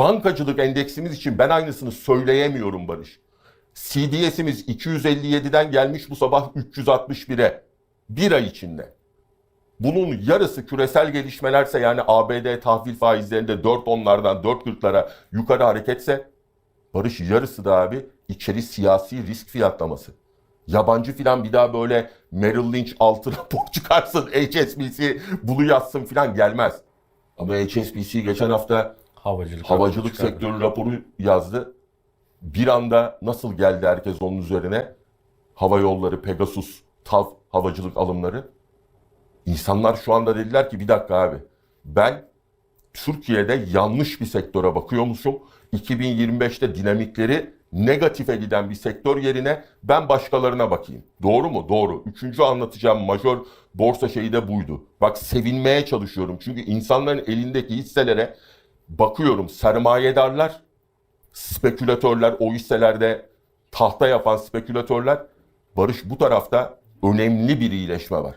Bankacılık endeksimiz için ben aynısını söyleyemiyorum Barış. CDS'imiz 257'den gelmiş bu sabah 361'e. Bir ay içinde. Bunun yarısı küresel gelişmelerse yani ABD tahvil faizlerinde 4 onlardan 4.40'lara yukarı hareketse Barış yarısı da abi içeri siyasi risk fiyatlaması. Yabancı filan bir daha böyle Merrill Lynch altı rapor çıkarsın, HSBC bunu yazsın filan gelmez. Ama HSBC geçen hafta Havacılık. havacılık sektörü raporu yazdı. Bir anda nasıl geldi herkes onun üzerine? Hava yolları, Pegasus, TAV havacılık alımları. İnsanlar şu anda dediler ki bir dakika abi ben Türkiye'de yanlış bir sektöre bakıyormuşum. 2025'te dinamikleri negatife giden bir sektör yerine ben başkalarına bakayım. Doğru mu? Doğru. Üçüncü anlatacağım majör borsa şeyi de buydu. Bak sevinmeye çalışıyorum. Çünkü insanların elindeki hisselere bakıyorum. Sermayedarlar, spekülatörler, o hisselerde tahta yapan spekülatörler. Barış bu tarafta önemli bir iyileşme var.